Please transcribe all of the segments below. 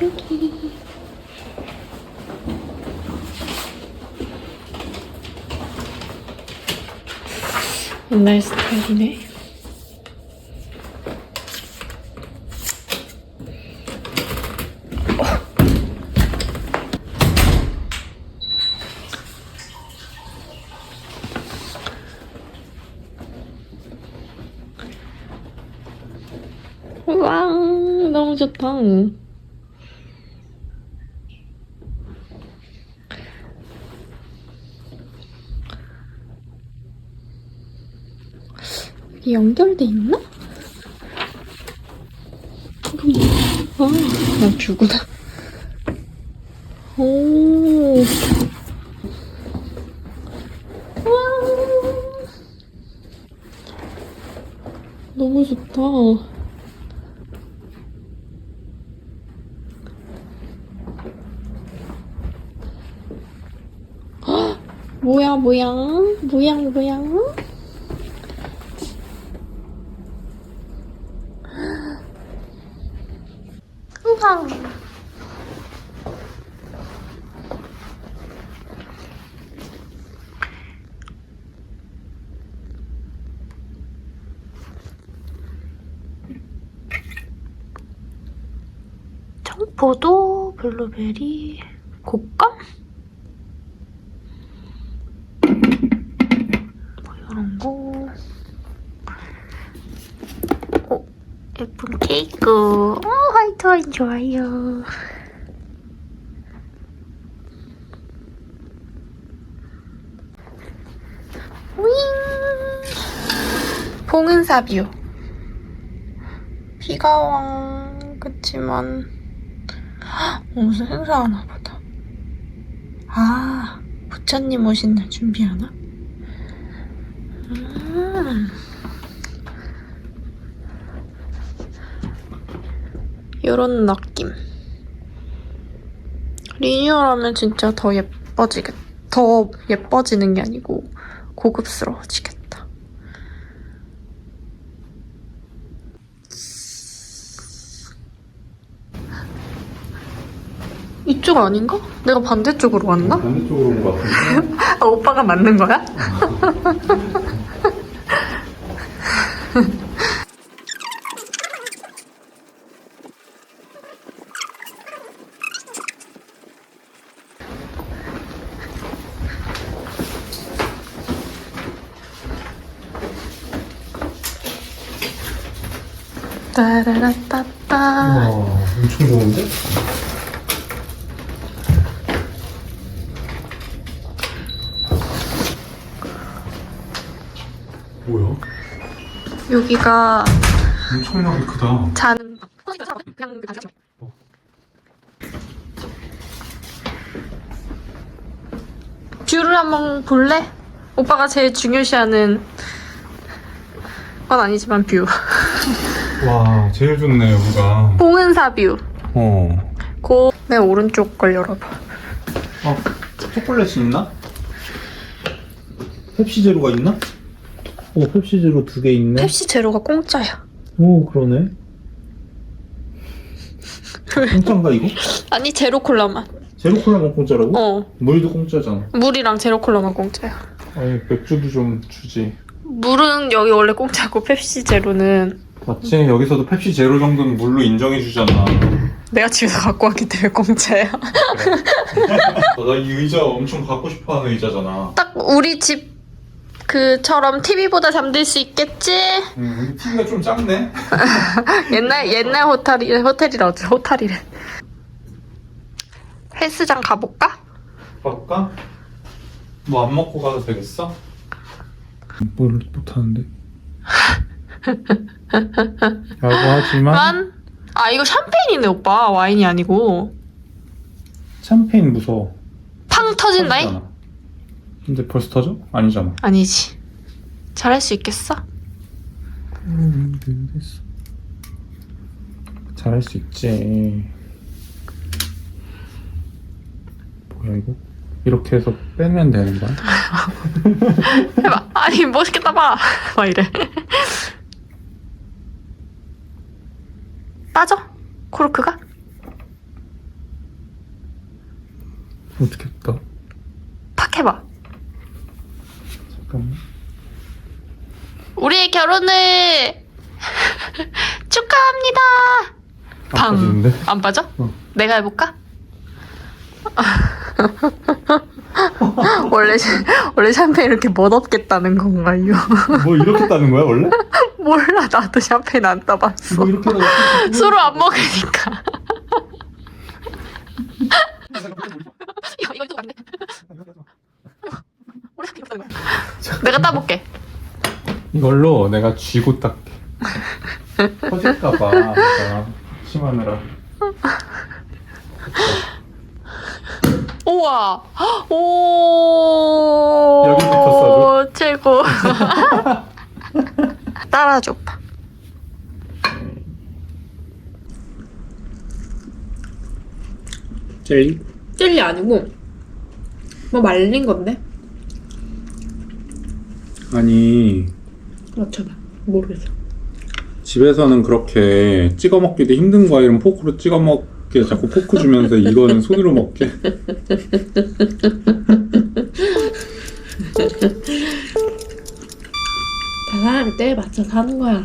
여기. 옛날 스타일이네. 와 너무 좋다. 이게 연결돼 있나? 뭐? 아, 난 뷰구나. 오. 와. 너무 좋다. 헉, 뭐야, 뭐야? 뭐야, 뭐야? 우와. 청 포도, 블루베리, 곶감? 뭐 이런 거. 어, 예쁜 케이크. 어, 화이트 와인 좋아요. 윙! 봉은사뷰. 비가 와. 그치만. 헉, 무슨 행사 하나 보다. 아, 부처님 오신 날 준비하나? 음. 요런 느낌. 리뉴얼하면 진짜 더 예뻐지겠, 더 예뻐지는 게 아니고 고급스러워지겠다. 이쪽 아닌가? 내가 반대쪽으로 왔나? 반대쪽으로 온것 같은데? 아, 오빠가 맞는 거야? 따라라따따. 와, 엄청 좋은데? 뭐야? 여기가 엄청나게 크다. 자는 그냥 뷰를 한번 볼래? 오빠가 제일 중요시하는 건 아니지만 뷰. 와, 제일 좋네, 여기가. 봉은사 뷰. 어. 고, 내 오른쪽 걸 열어봐. 아, 초콜릿이 있나? 펩시 제로가 있나? 오, 펩시 제로 두 개 있네. 펩시 제로가 공짜야. 오, 그러네. 공짜인가, 이거? 아니 제로 콜라만. 제로 콜라만 공짜라고? 어, 물도 공짜잖아. 물이랑 제로 콜라만 공짜야. 아니, 맥주도 좀 주지. 물은 여기 원래 공짜고 펩시 제로는 맞지? 여기서도 펩시 제로 정도는 물로 인정해 주잖아. 내가 집에서 갖고 왔기 때문에 공짜야. 나 이 의자 엄청 갖고 싶어 하는 의자잖아. 딱 우리 집 그처럼 TV보다 잠들 수 있겠지? 음, TV가 좀 작네? 옛날 옛날 호텔이 호텔이라 어째 호텔이래. 헬스장 가볼까? 가볼까? 뭐 안 먹고 가도 되겠어? 뭘 못하는데? 라고 하지만 만? 아 이거 샴페인이네 오빠 와인이 아니고 샴페인 무서워 팡 터진다이? 근데 벌써 터져? 아니잖아 아니지. 잘할 수 있겠어? 음, 됐어. 잘할 수 있지 뭐야 이거? 이렇게 해서 빼면 되는 거야? 해봐. 아니 멋있겠다 봐. 막 이래. 빠져? 코르크가? 어떻게 했다? 팍 해봐. 잠깐만 우리의 결혼을 축하합니다. 방. 빠지는데? 안 빠져? 어. 내가 해볼까? 원래 원래 샴페인 이렇게 멋없겠다는 건가요? 뭐 이렇게 따는 거야 원래? 몰라 나도 샴페인 안 따봤어. 뭐 이렇게 따 술을 안 먹으니까. 이거 이거. 내가 따볼게. 이걸로 내가 쥐고 닦게 터질까봐 내가 심하느라 우와. 오. 여기 붙었어, 최고. 따라줘 오빠. 젤리? 젤리 아니고 뭐 말린 건데? 아니 맞춰봐. 모르겠어. 집에서는 그렇게 찍어 먹기도 힘든 과일은 포크로 찍어 먹게 자꾸 포크 주면서 이거는 손으로 먹게 다 사람이 때에 맞춰 사는 거야.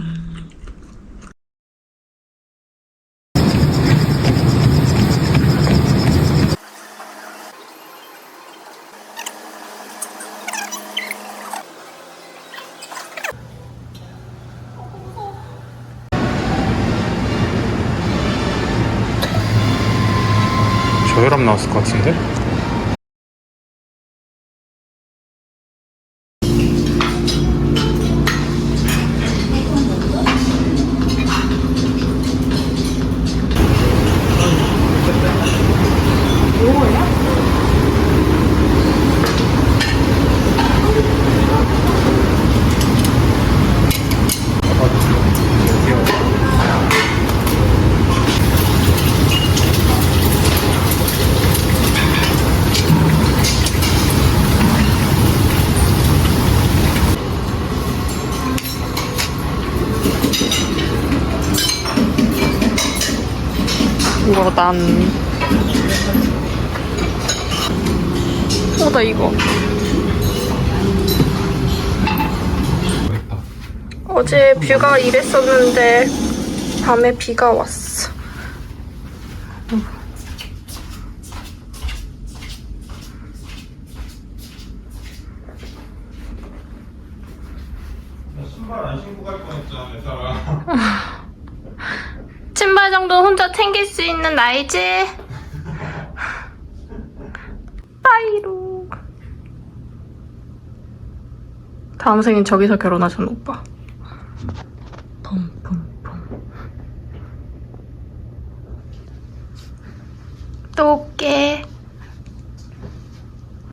저혈압 나왔을 것 같은데? 이거 난. 어, 나 이거. 어제 뷰가 이랬었는데 밤에 비가 왔어. 신발 안 신고 갈 뻔했잖아 이 사람 정도 혼자 챙길 수 있는 나이지? 빠이로. 다음 생엔 저기서 결혼하셨나 오빠. 또 올게.